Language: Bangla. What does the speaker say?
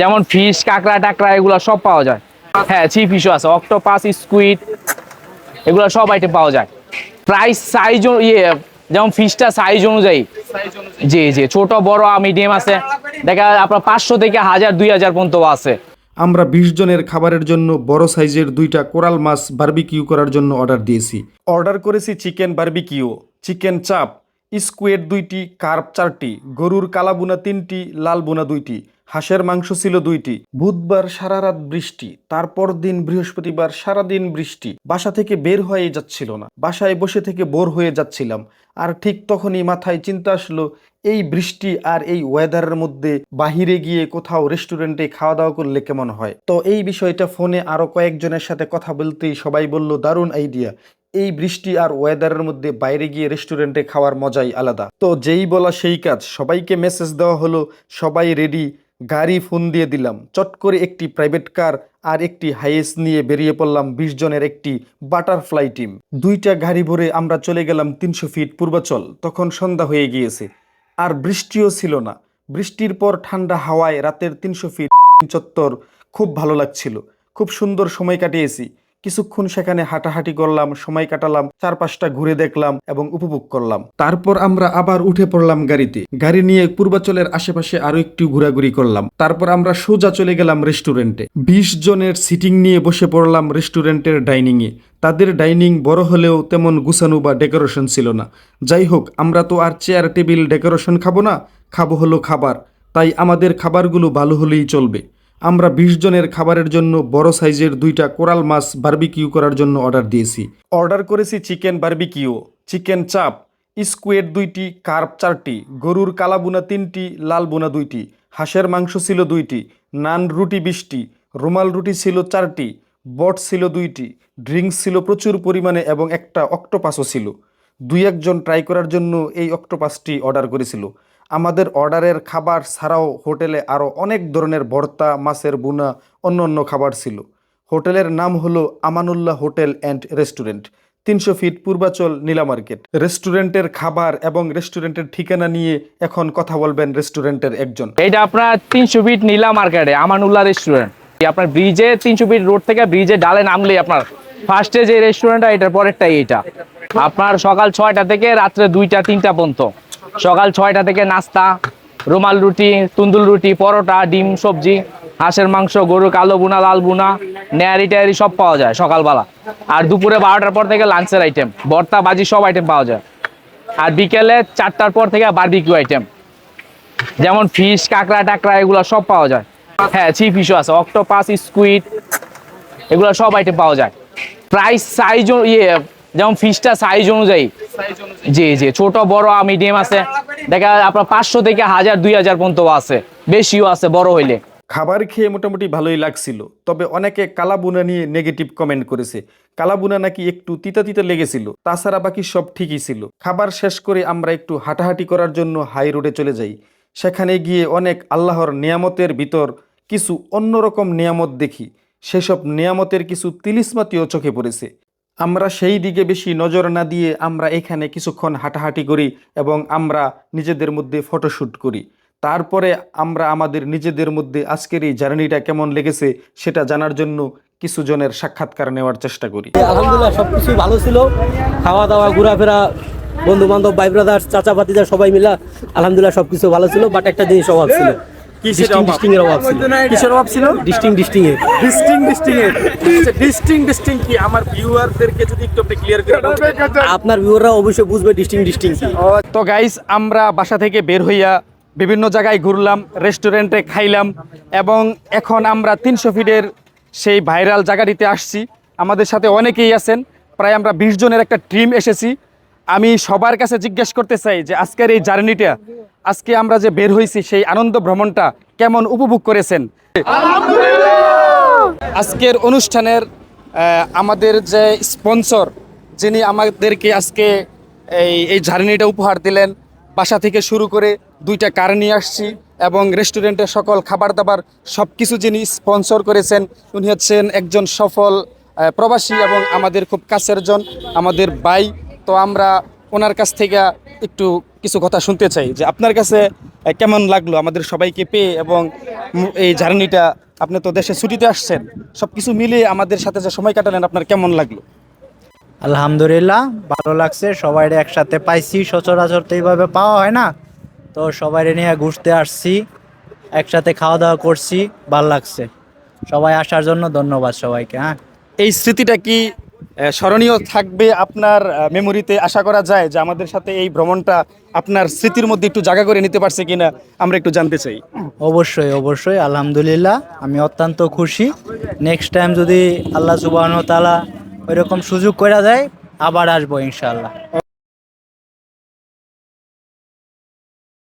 যেমন ফিশ কাঁকড়া টাকড়া এগুলো সব পাওয়া যায়। হ্যাঁ চি ফিশও আছে অক্টোপাস স্কুইড এগুলো সব আইটেম পাওয়া যায়। প্রাইস সাইজ ইয়ে যেমন ফিশটা সাইজ অনুযায়ী। জি জি ছোট বড় মিডিয়াম আছে। দেখা যায় আপনার পাঁচশো থেকে হাজার দুই হাজার পর্যন্ত আছে। আমরা বিশ জনের খাবারের জন্য বড় সাইজের দুইটা কোরাল মাছ বার্বিকিউ করার জন্য অর্ডার দিয়েছি। অর্ডার করেছি চিকেন বার্বিকিউ চিকেন চাপ স্কুয়েড দুইটি কার্প চারটি গরুর কালাবুনা তিনটি লাল বুনা দুইটি। হাঁসের মাংস ছিল দুইটি। বুধবার সারা রাত বৃষ্টি, তারপর দিন বৃহস্পতিবার সারা দিন বৃষ্টি। বাসা থেকে বের হয়ে যাচ্ছিল না। বাসায় বসে থেকে বোর হয়ে যাচ্ছিলাম। আর ঠিক তখনই মাথায় চিন্তা আসলো, এই বৃষ্টি আর এই ওয়েদারের মধ্যে বাহিরে গিয়ে কোথাও রেস্টুরেন্টে খাওয়া দাওয়া করলে কেমন হয়? তো এই বিষয়টা ফোনে আরও কয়েকজনের সাথে কথা বলতেই সবাই বলল, দারুণ আইডিয়া এই বৃষ্টি আর ওয়েদারের মধ্যে বাইরে গিয়ে রেস্টুরেন্টে খাওয়ার মজাই আলাদা। তো যেই বলা সেই কাজ, সবাইকে মেসেজ দেওয়া হলো, সবাই রেডি গাড়ি ফোন দিয়ে দিলাম। চট করে একটি প্রাইভেট কার আর একটি হাইয়েস নিয়ে বেরিয়ে পড়লাম বিশ জনের একটি বাটারফ্লাই টিম দুইটা গাড়ি ভরে আমরা চলে গেলাম তিনশো ফিট পূর্বাচল। তখন সন্ধ্যা হয়ে গিয়েছে। আর বৃষ্টিও ছিল না। বৃষ্টির পর ঠান্ডা হাওয়ায় রাতের তিনশো ফিট চত্বর খুব ভালো লাগছিল। খুব সুন্দর সময় কাটিয়েছি। কিছুক্ষণ সেখানে হাঁটাহাঁটি করলাম, সময় কাটালাম, চারপাশটা ঘুরে দেখলাম এবং উপভোগ করলাম। তারপর আমরা আবার উঠে পড়লাম গাড়িতে। গাড়ি নিয়ে পূর্বাচলের আশেপাশে আরও একটু ঘোরাঘুরি করলাম। তারপর আমরা সোজা চলে গেলাম রেস্টুরেন্টে। বিশ জনের সিটিং নিয়ে বসে পড়লাম রেস্টুরেন্টের ডাইনিং এ তাদের ডাইনিং বড় হলেও তেমন গুছানো বা ডেকোরেশন ছিল না। যাই হোক, আমরা তো আর চেয়ার, টেবিল, ডেকোরেশন খাব না, খাব হলো খাবার। তাই আমাদের খাবারগুলো ভালো হলেই চলবে। আমরা বিশ জনের খাবারের জন্য বড় সাইজের দুইটা কোরাল মাছ বার্বিকিউ করার জন্য অর্ডার দিয়েছি। অর্ডার করেছি চিকেন বার্বিকিউ, চিকেন চাপ, স্কুয়েড দুইটি, কার্প চারটি, গরুর কালাবুনা তিনটি, লাল বুনা দুইটি, হাঁসের মাংস ছিল দুইটি, নান রুটি বিশটি, রুমাল রুটি ছিল চারটি, বট ছিল দুইটি, ড্রিঙ্কস ছিল প্রচুর পরিমাণে এবং একটা অক্টোপাসও ছিল। দুই একজন ট্রাই করার জন্য এই অক্টোপাসটি অর্ডার করেছিল। আমাদের অর্ডারের খাবার ছাড়াও হোটেলে আরও অনেক ধরনের ভর্তা, মাছের বুনা অন্য অন্য খাবার ছিল। হোটেলের নাম হলো আমানুল্লাহ হোটেল অ্যান্ড রেস্টুরেন্ট, তিনশো ফিট পূর্বাচল নীলা মার্কেট। রেস্টুরেন্টের খাবার এবং রেস্টুরেন্টের ঠিকানা নিয়ে এখন কথা বলবেন রেস্টুরেন্টের একজন। এটা আপনার তিনশো ফিট নীলা মার্কেটে, আমানুল্লাহ রেস্টুরেন্ট। আপনার ব্রিজে, তিনশো ফিট রোড থেকে ব্রিজে ডালে নামলে আপনার ফার্স্টে যে রেস্টুরেন্টটা, এটার পরেরটাই এটা আপনার সকাল ছয়টা থেকে রাত্রে দুইটা, তিনটা পর্যন্ত। সকাল ছয়টা থেকে নাস্তা, রুমাল রুটি, তুন্দুল রুটি, পরোটা, ডিম, সবজি, হাঁসের মাংস গরু কালো বুনা, লাল বুনা নেয়ারি টেয়ারি সব পাওয়া যায় সকালবেলা। আর দুপুরে বারোটার পর থেকে লাঞ্চের আইটেম ভর্তা বাজি সব আইটেম পাওয়া যায়। আর বিকেলে চারটার পর থেকে বারবিকিউ আইটেম যেমন ফিশ কাঁকড়া, টাকড়া, এগুলো সব পাওয়া যায়। হ্যাঁ চি ফিশও আছে অক্টোপাস স্কুইড এগুলো সব আইটেম পাওয়া যায়। প্রাইস সাইজ ইয়ে যেমন ফিশটা সাইজ অনুযায়ী জি জি ছোট বড় মিডিয়াম আছে। দেখা আপনার পাঁচশো থেকে হাজার দুই হাজার পর্যন্ত আছে। বেশিও আছে বড় হইলে। খাবার খেয়ে মোটামুটি ভালোই লাগছিল। তবে অনেকে কালাবুনা নিয়ে নেগেটিভ কমেন্ট করেছে। কালাবুনা নাকি একটু তিতা তিতা লেগেছিল। তাছাড়া বাকি সব ঠিকই ছিল। খাবার শেষ করে আমরা একটু হাঁটাহাঁটি করার জন্য হাই রোডে চলে যাই। সেখানে গিয়ে অনেক আল্লাহর নিয়ামতের ভিতর কিছু অন্যরকম নিয়ামত দেখি। সেসব নিয়ামতের কিছু তিলিসমাতিও চোখে পড়েছে। আমরা সেই দিকে বেশি নজর না দিয়ে আমরা এখানে কিছুক্ষণ হাঁটাহাঁটি করি এবং আমরা নিজেদের মধ্যে ফটোশ্যুট করি। তারপরে আমরা আমাদের নিজেদের মধ্যে আজকের এই জার্নিটা কেমন লেগেছে সেটা জানার জন্য কিছু জনের সাক্ষাৎকার নেওয়ার চেষ্টা করি। আলহামদুলিল্লাহ সব কিছু ভালো ছিল। খাওয়া দাওয়া ঘোরাফেরা বন্ধু বান্ধব ভাই ব্রাদার চাচা ভাতিজা সবাই মিলা আলহামদুলিল্লাহ সব কিছু ভালো ছিল বাট একটা জিনিস অভাব ছিল। ডিস্টিং এর অভাব ছিল। কিসের অভাব ছিল? ডিস্টিং ডিস্টিং এর। ডিস্টিং ডিস্টিং এর। ডিস্টিং ডিস্টিং কি? আমার ভিউয়ারদেরকে যদি একটু আপনি ক্লিয়ার করে আপনার ভিউয়াররা অবশ্যই বুঝবে ডিস্টিং ডিস্টিং কি তো গাইস আমরা বাসা থেকে বের হইয়া বিভিন্ন জায়গায় ঘুরলাম রেস্টুরেন্টে খাইলাম এবং এখন আমরা তিনশো ফিটের সেই ভাইরাল জায়গাটিতে আসছি। আমাদের সাথে অনেকেই আছেন প্রায় আমরা বিশ জনের একটা টিম এসেছি। আমি সবার কাছে জিজ্ঞেস করতে চাই যে আজকের এই জার্নিটা আজকে আমরা যে বের হয়েছি সেই আনন্দ ভ্রমণটা কেমন উপভোগ করেছেন? আজকের অনুষ্ঠানের আমাদের যে স্পন্সর যিনি আমাদেরকে আজকে এই এই জার্নিটা উপহার দিলেন বাসা থেকে শুরু করে দুইটা কার নিয়ে আসছি এবং রেস্টুরেন্টের সকল খাবার দাবার সব কিছু যিনি স্পন্সর করেছেন উনি হচ্ছেন একজন সফল প্রবাসী এবং আমাদের খুব কাছের জন আমাদের বাই তো আমরা ওনার কাছ থেকে একটু কিছু কথা শুনতে চাই যে আপনার কাছে কেমন লাগল আমাদের সবাইকে পেয়ে এবং এই জার্নিটা? আপনি তো দেশে ছুটিতে আসছেন সব কিছু মিলিয়ে আমাদের সাথে যে সময় কাটালেন আপনার কেমন লাগল? আলহামদুলিল্লাহ ভালো লাগছে সবাই একসাথে পাইছি সচরাচর তো এইভাবে পাওয়া হয় না। তো সবাই নিয়ে ঘুরতে আসছি একসাথে খাওয়া দাওয়া করছি ভালো লাগছে। সবাই আসার জন্য ধন্যবাদ সবাইকে হ্যাঁ। এই স্মৃতিটা কি স্মরণীয় থাকবে আপনার মেমোরিতে আশা করা যায় যে আমাদের সাথে এই ভ্রমণটা আপনার স্মৃতির মধ্যে একটু জায়গা করে নিতে পারছে কিনা আমরা একটু জানতে চাই। অবশ্যই অবশ্যই, আলহামদুলিল্লাহ, আমি অত্যন্ত খুশি। নেক্সট টাইম যদি আল্লাহ সুবাহন তালা ওইরকম সুযোগ করা যায় আবার আসব ইনশাল্লাহ